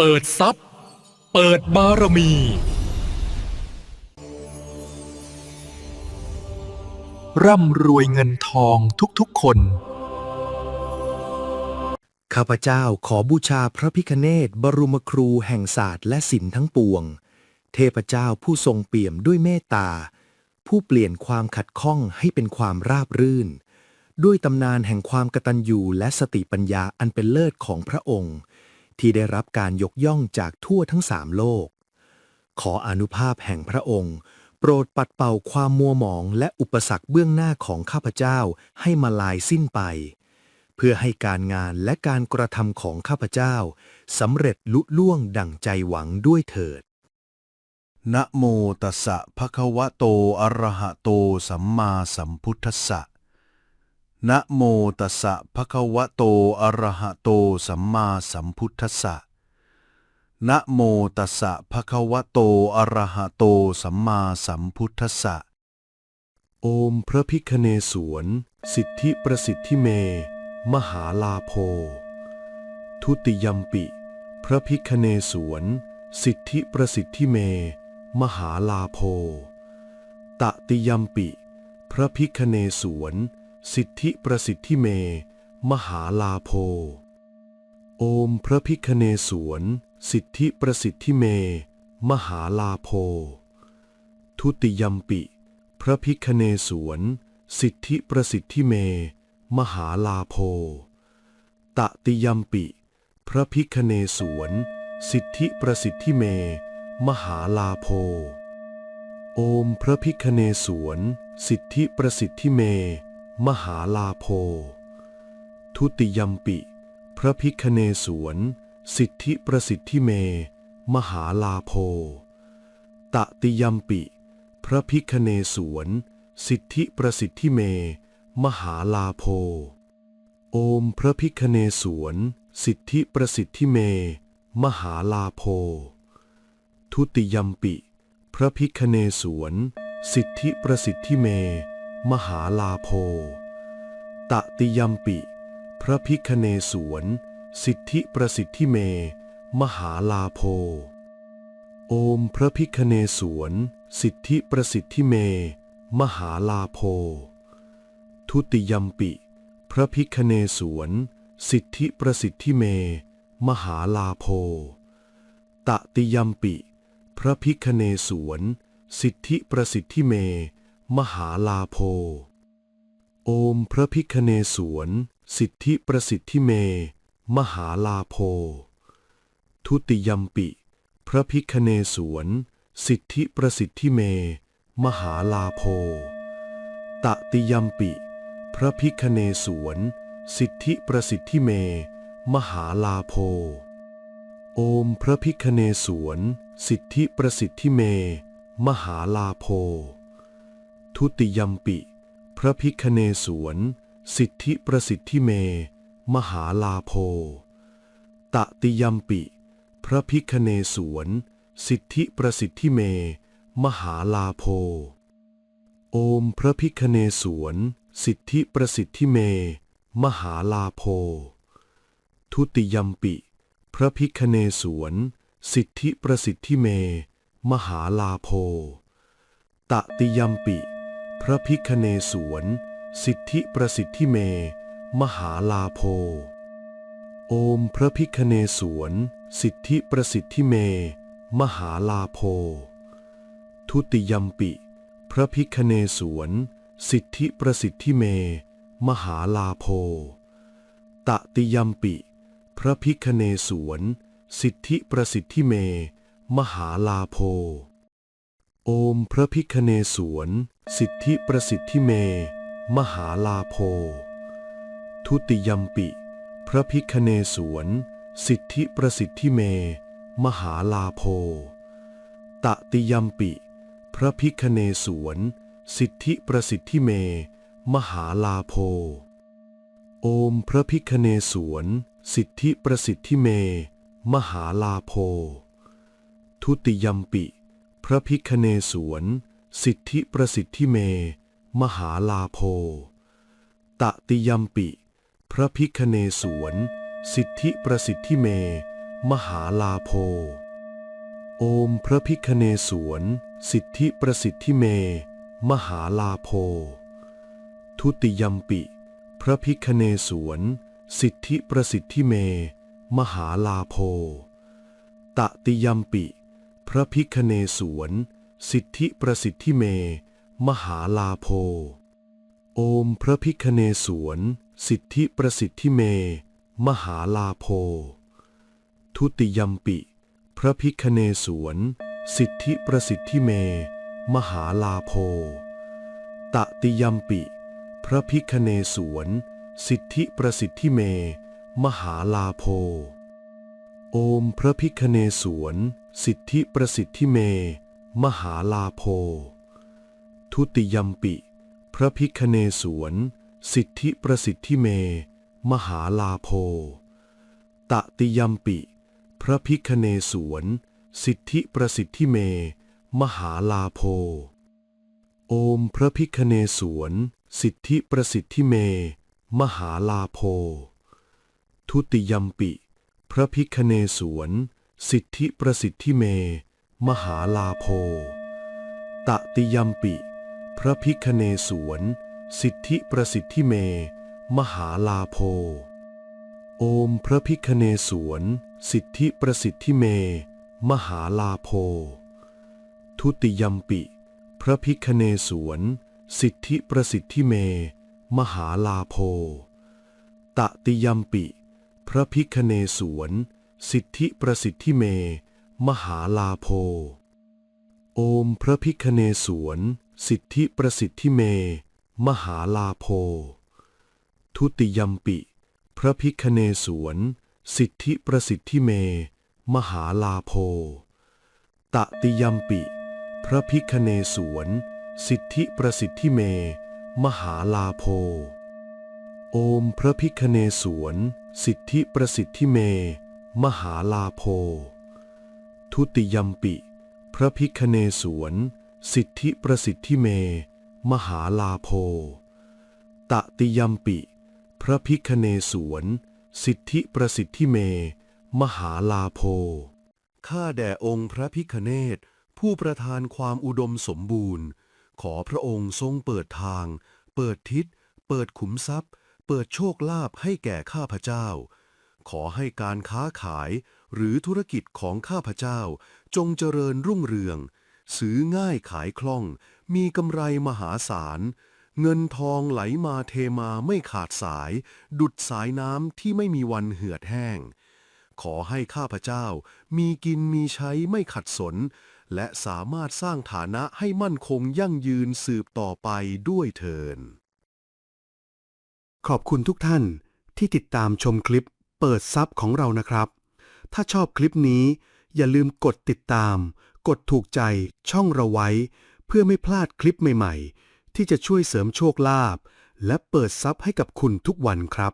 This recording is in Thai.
เปิดทรัพย์ เปิดบารมี ร่ำรวยเงินทองทุกๆคน ข้าพเจ้าขอบูชาพระพิคเนตบรมครูแห่งศาสตร์และศิลป์ทั้งปวง เทพเจ้าผู้ทรงเปี่ยมด้วยเมตตา ผู้เปลี่ยนความขัดข้องให้เป็นความราบรื่น ด้วยตำนานแห่งความกตัญญูและสติปัญญาอันเป็นเลิศของพระองค์ ที่ได้รับการยกย่องจากทั่วทั้งสามโลก ขออนุภาพแห่งพระองค์ โปรดปัดเป่าความมัวหมองและอุปสรรคเบื้องหน้าของข้าพเจ้าให้มาลายสิ้นไป เพื่อให้การงานและการกระทำของข้าพเจ้าสำเร็จลุล่วงดั่งใจหวังด้วยเถิดนะโมตัสสะภะคะวะโตอะระหะโตสัมมาสัมพุทธัสสะ นะโมตัสสะภะคะวะโต อะระหะโต สัมมาสัมพุทธัสสะ นะโมตัสสะภะคะวะโต อะระหะโต สัมมาสัมพุทธัสสะ โอมพระพิคเนศวรสิทธิประสิทธิเม มหาลาโพ ทุติยมปิ พระพิคเนศวรสิทธิประสิทธิเม มหาลาโพ ตติยมปิ พระพิคเนศวร สิทธิประสิทธิเม มหาลาโพ โอมพระพิคเนศวรสิทธิประสิทธิเม มหาลาโพ ทุติยมปิ พระพิคเนศวรสิทธิประสิทธิเม มหาลาโพ ตติยมปิ พระพิคเนศวรสิทธิประสิทธิเม มหาลาโพ โอมพระพิคเนศวรสิทธิประสิทธิเม มหาลาโพ ทุติยมปิ พระพิคเนศวรสิทธิประสิทธิเม มหาลาโพ ตติยมปิ พระพิคเนศวรสิทธิประสิทธิเม มหาลาโพ โอมพระพิคเนศวรสิทธิประสิทธิเม มหาลาโพ ทุติยมปิ พระพิคเนศวรสิทธิประสิทธิเม มหาลาโพตติยมปิ พระพิคเนศวรสิทธิประสิทธิเม มหาลาโพ โอมพระพิคเนศวรสิทธิประสิทธิเม มหาลาโพ ทุติยมปิ พระพิคเนศวรสิทธิประสิทธิเม มหาลาโพตติยมปิ พระพิคเนศวรสิทธิประสิทธิเม มหาลาโพ โอมพระพิคเนศวรสิทธิประสิทธิเม มหาลาโพ ทุติยมปิ พระพิคเนศวรสิทธิประสิทธิเม มหาลาโพ ตติยมปิ พระพิคเนศวรสิทธิประสิทธิเม มหาลาโพ โอมพระพิคเนศวรสิทธิประสิทธิเม มหาลาโพ ทุติยมปิ พระพิคเนศวรสิทธิประสิทธิเม มหาลาโพ ตติยมปิ พระพิคเนศวรสิทธิประสิทธิเม มหาลาโพ โอมพระพิคเนศวรสิทธิประสิทธิเม มหาลาโพ ทุติยมปิ พระพิคเนศวรสิทธิประสิทธิเม มหาลาโพตติยมปิ พระพิคเนศวรสิทธิประสิทธิเม มหาลาโพ โอมพระพิคเนศวรสิทธิประสิทธิเม มหาลาโพ ทุติยมปิ พระพิคเนศวรสิทธิประสิทธิเม มหาลาโพ ตติยมปิ พระพิคเนศวรสิทธิประสิทธิเม มหาลาโพ โอมพระพิคเนศวร สิทธิประสิทธิเม มหาลาโพ ทุติยมปิ พระพิคเนศวรสิทธิประสิทธิเม มหาลาโพ ตติยมปิ พระพิคเนศวรสิทธิประสิทธิเม มหาลาโพ โอมพระพิคเนศวรสิทธิประสิทธิเม มหาลาโพ ทุติยมปิ พระพิคเนศวร สิทธิประสิทธิเม มหาลาโพตติยมปิ พระพิคเนศวรสิทธิประสิทธิเม มหาลาโภโอมพระพิคเนศวรสิทธิประสิทธิเม มหาลาโภทุติยมปิ พระพิคเนศวรสิทธิประสิทธิเม มหาลาโภตติยมปิ พระพิคเนศวร สิทธิประสิทธิเม มหาลาโภโอมพระพิคเนศวรสิทธิประสิทธิเม มหาลาโภทุติยมปิ พระพิคเนศวรสิทธิประสิทธิเม มหาลาโภตติยมปิ พระพิคเนศวรสิทธิประสิทธิเม มหาลาโภโอมพระพิคเนศวรสิทธิประสิทธิเม มหาลาโภทุติยมปิ พระพิคเนศวรสิทธิประสิทธิเม มหาลาโภตติยมปิ พระพิคเนศวรสิทธิประสิทธิเม มหาลาโภโอมพระพิคเนศวรสิทธิประสิทธิเม มหาลาโภทุติยมปิ พระพิคเนศวรสิทธิประสิทธิเม มหาลาโภตติยมปิ พระพิคเนศวรสิทธิประสิทธิเม มหาลาโภโอมพระพิคเนศวรสิทธิประสิทธิเม มหาลาโภทุติยมปิ พระพิคเนศวรสิทธิประสิทธิเม มหาลาโภตติยมปิ พระพิคเนศวรสิทธิประสิทธิเม มหาลาโภโอมพระพิคเนศวรสิทธิประสิทธิเม มหาลาโภทุติยมปิ พระพิคเนศวรสิทธิประสิทธิเม มหาลาโภตติยมปิ พระพิคเนศวรสิทธิประสิทธิเม มหาลาโภโอมพระพิคเนศวรสิทธิประสิทธิเม มหาลาโภ ทุติยมปิ พระพิคเนศวรสิทธิประสิทธิเม มหาลาโภตติยมปิ พระพิคเนศวรสิทธิประสิทธิเม มหาลาโภข้าแด่องค์พระพิคเนศผู้ประทานความอุดมสมบูรณ์ ขอพระองค์ทรงเปิดทาง เปิดทิศ เปิดขุมทรัพย์ เปิดโชคลาภให้แก่ข้าพเจ้า ขอให้การค้าขายหรือธุรกิจของข้าพเจ้า จงเจริญรุ่งเรือง ซื้อง่ายขายคล่อง มีกำไรมหาศาล เงินทองไหลมาเทมาไม่ขาดสาย ดุดสายน้ำที่ไม่มีวันเหือดแห้ง ขอให้ข้าพเจ้า มีกินมีใช้ไม่ขัดสน และสามารถสร้างฐานะให้มั่นคงยั่งยืนสืบต่อไปด้วยเทินขอบคุณทุกท่านที่ติดตามชมคลิป เปิดซับของเรานะครับ ถ้าชอบคลิปนี้ อย่าลืมกดติดตาม กดถูกใจช่องเราไว้ เพื่อไม่พลาดคลิปใหม่ ๆ ที่จะช่วยเสริมโชคลาภและเปิดซับให้กับคุณทุกวันครับ